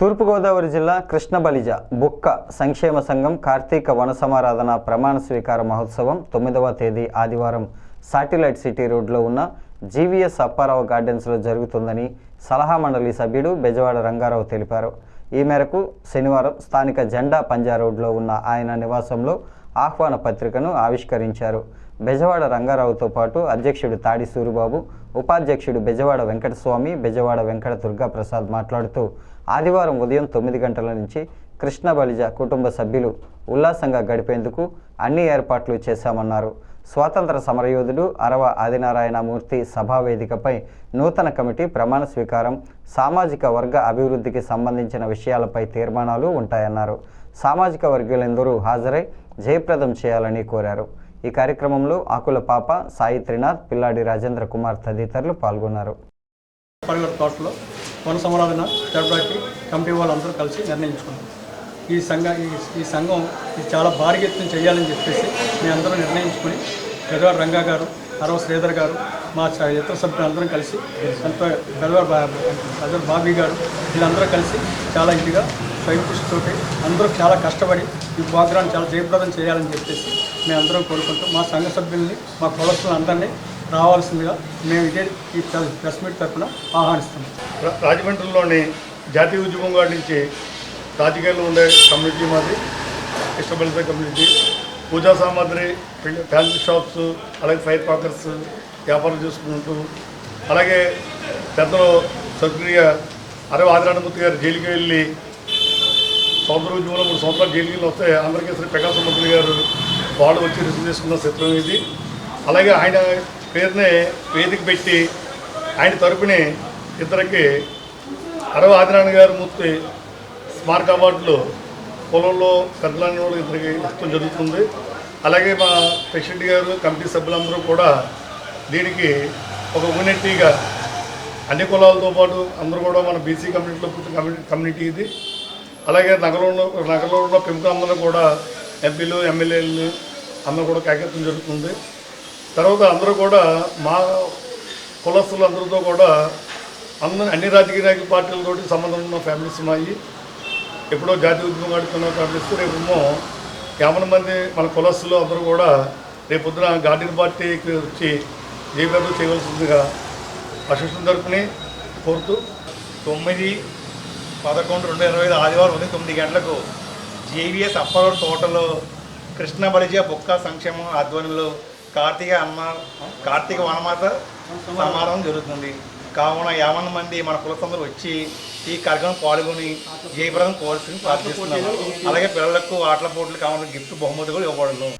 తూర్పుగోదావరి జిల్లా కృష్ణబలిజ బుక్క సంక్షేమ సంఘం కార్తీక వన సమారాధన ప్రమాణ స్వీకార మహోత్సవం తొమ్మిదవ తేదీ ఆదివారం సాటిలైట్ సిటీ రోడ్లో ఉన్న జీవీఎస్ అప్పారావు గార్డెన్స్లో జరుగుతుందని సలహా మండలి సభ్యుడు బెజవాడ రంగారావు తెలిపారు. ఈ మేరకు శనివారం స్థానిక జెండా పంజా రోడ్లో ఉన్న ఆయన నివాసంలో ఆహ్వాన పత్రికను ఆవిష్కరించారు. బెజవాడ రంగారావుతో పాటు అధ్యక్షుడు తాడి సూరిబాబు ఉపాధ్యక్షుడు బెజవాడ వెంకటస్వామి బెజవాడ వెంకట దుర్గా ప్రసాద్ మాట్లాడుతూ ఆదివారం ఉదయం తొమ్మిది గంటల నుంచి కృష్ణ బలిజ కుటుంబ సభ్యులు ఉల్లాసంగా గడిపేందుకు అన్ని ఏర్పాట్లు చేశామన్నారు. స్వాతంత్ర సమరయోధుడు అరవ ఆదినారాయణమూర్తి సభావేదికపై నూతన కమిటీ ప్రమాణ స్వీకారం సామాజిక వర్గ అభివృద్ధికి సంబంధించిన విషయాలపై తీర్మానాలు ఉంటాయన్నారు. సామాజిక వర్గీయులందరూ హాజరై జయప్రదం చేయాలని కోరారు. ఈ కార్యక్రమంలో ఆకుల పాప సాయి త్రినాథ్ పిల్లాడి రాజేంద్ర కుమార్ తదితరులు పాల్గొన్నారు. తోటలో వన సమారాధన జరపడానికి కమిటీ వాళ్ళందరూ కలిసి నిర్ణయించుకున్నాం ఈ సంఘ ఈ ఈ సంఘం ఇది చాలా భారీ ఎత్తున చేయాలని చెప్పేసి మేము అందరూ నిర్ణయించుకుని పెదవాడ రంగా గారు అరవ శ్రీధర్ గారు మా ఇతర సభ్యులు అందరం కలిసి అంత గదర్ బాబీ గారు వీళ్ళందరూ కలిసి చాలా ఇదిగా స్వయం కృషితోటి అందరూ చాలా కష్టపడి ఈ ప్రోగ్రాం చాలా జయప్రదం చేయాలని చెప్పేసి మేము అందరం కోరుకుంటూ మా సంఘ సభ్యుల్ని మా కులస్తులు అందరినీ రావాల్సిందిగా మేము ఇదే ఈ ప్రెస్ మీట్ తరఫున ఆహ్వానిస్తున్నాం. రాజమండ్రిలోని జాతీయ ఉద్యమం కాడి నుంచి రాజకీయాల్లో ఉండే కమ్యూనిటీ మాది ఇష్టపడితే కమ్యూనిటీ పూజా సామాగ్రి ఫ్యాన్సీ షాప్స్ అలాగే ఫైర్ పాకర్స్ వ్యాపారం చేసుకుంటూ అలాగే పెద్దలు స్వర్గీయ అరవ ఆదిరాణమూర్తి గారు జైలుకి వెళ్ళి సంవత్సరం ఉద్యమంలో మూడు సంవత్సరాలు జైలుకి వెళ్ళి వస్తే శ్రీ ప్రకాశ మంత్రి గారు వాళ్ళు వచ్చి రిసీవ్ చేసుకున్న చిత్రం ఇది. అలాగే ఆయన పేరునే వేదిక పెట్టి ఆయన తరపుని ఇద్దరికి అరవ ఆదినారాయణ గారు మూర్తి స్మారక అవార్డులు పొలంలో పెద్దలాంటి వాళ్ళు ఇద్దరికి ఇష్టం జరుగుతుంది. అలాగే మా ప్రెసిడెంట్ గారు కమిటీ సభ్యులందరూ కూడా దీనికి ఒక యూనిటీగా అన్ని కులాలతో పాటు అందరూ కూడా మన బీసీ కమ్యూనిటీలో పుట్టిన కమ్యూనిటీ కమ్యూనిటీ ఇది. అలాగే నగరంలో నగరంలో ఉన్న పెంపులందరూ కూడా ఎంపీలు ఎమ్మెల్యేలు అందరూ కూడా కాకెత్తం జరుగుతుంది. తర్వాత అందరూ కూడా మా కులస్తులు అందరితో కూడా అందరూ అన్ని రాజకీయ నాయకుల పార్టీలతోటి సంబంధం ఉన్న ఫ్యామిలీస్ ఉన్నాయి. ఎప్పుడో జాతీయ ఉద్యమం ఆడుతున్న ఫ్యామిలీస్ రేపేమో యాభై మంది మన కులస్తులు అందరూ కూడా రేపొద్దున గార్డెన్ పార్టీకి వచ్చి జయప్రదం చేయవలసిందిగా అసిస్టెంట్ తరపుని కోరుతూ తొమ్మిది పదకొండు రెండు ఇరవై ఐదు ఆదివారం ఉదయం తొమ్మిది గంటలకు జేవిఎస్ అప్పర్ తోటలో కృష్ణ బలిజ బుక్క సంక్షేమం ఆధ్వర్యంలో కార్తీక అమ్మ కార్తీక వనమాత సమారోహం జరుగుతుంది. కావున యావన మంది మన కులసందరూ వచ్చి ఈ కార్యక్రమం పాల్గొని జయప్రదం కోల్సి ప్రార్థిస్తున్నాము. అలాగే పిల్లలకు ఆటల పోటీలు కావాలని గిఫ్ట్ బహుమతి కూడా ఇవ్వబడను.